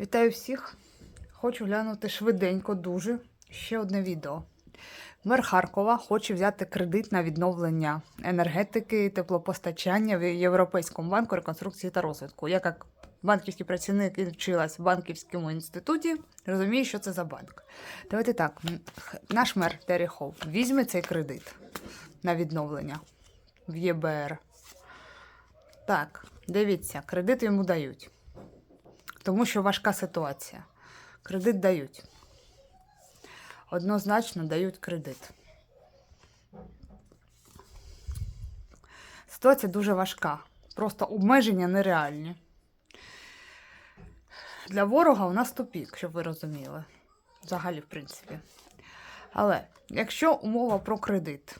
Вітаю всіх! Хочу глянути швиденько, дуже ще одне відео. Мер Харкова хоче взяти кредит на відновлення енергетики теплопостачання в Європейському банку реконструкції та розвитку. Я як банківський працівник і вчилась в банківському інституті, розумію, що це за банк. Давайте так, наш мер Терехов візьме цей кредит на відновлення в ЄБР. Так, дивіться, кредит йому дають. Тому що важка ситуація. Кредит дають. Однозначно дають кредит. Ситуація дуже важка. Просто обмеження нереальні. Для ворога у нас тупік, щоб ви розуміли. Взагалі, в принципі. Але якщо умова про кредит.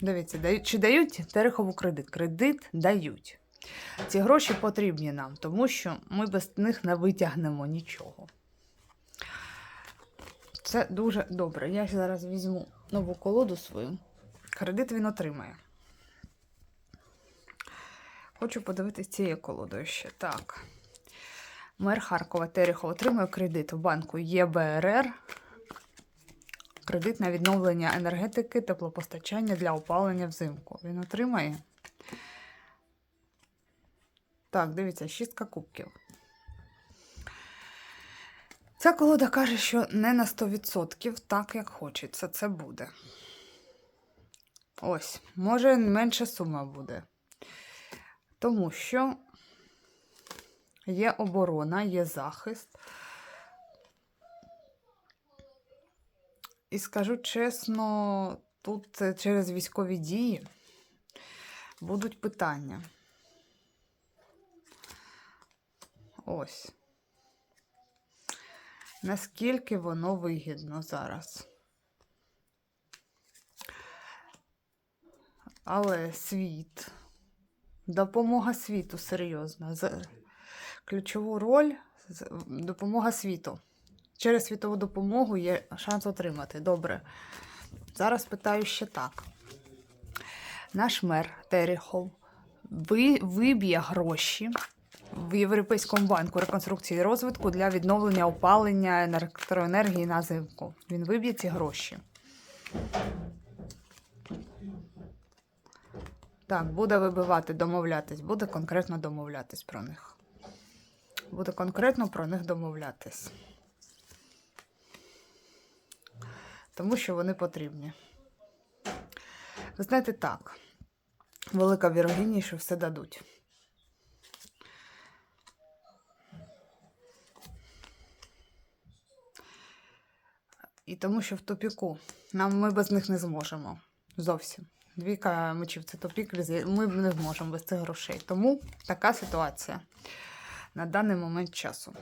Дивіться, дають, чи дають Терехову кредит? Кредит дають. Ці гроші потрібні нам, тому що ми без них не витягнемо нічого. Це дуже добре. Я зараз візьму нову колоду свою. Кредит він отримає. Хочу подивитися цією колодою ще. Так. Мер Харкова Терехов отримує кредит в банку ЄБРР. Кредит на відновлення енергетики, теплопостачання для опалення взимку. Він отримає. Так, дивіться, шістка кубків. Ця колода каже, що не на 100% так, як хочеться, це буде. Ось, може, менша сума буде. Тому що є оборона, є захист. І скажу чесно, тут е, через військові дії будуть питання. Ось. Наскільки воно вигідно зараз. Але світ, допомога світу серйозна. Ключову роль допомога світу. Через світову допомогу є шанс отримати. Добре. Зараз питаю ще так. Наш мер Терехов виб'є гроші в Європейському банку реконструкції і розвитку для відновлення опалення електроенергії на зимку. Він виб'є ці гроші. Так, буде вибивати, домовлятись, буде конкретно домовлятись про них. Буде конкретно про них домовлятись. Тому що вони потрібні. Ви знаєте, так, велика вірогідність, що все дадуть. І тому що в тупіку. Нам ми без них не зможемо. Зовсім. Двійка мечів це тупік, ми не зможемо без цих грошей. Тому така ситуація на даний момент часу.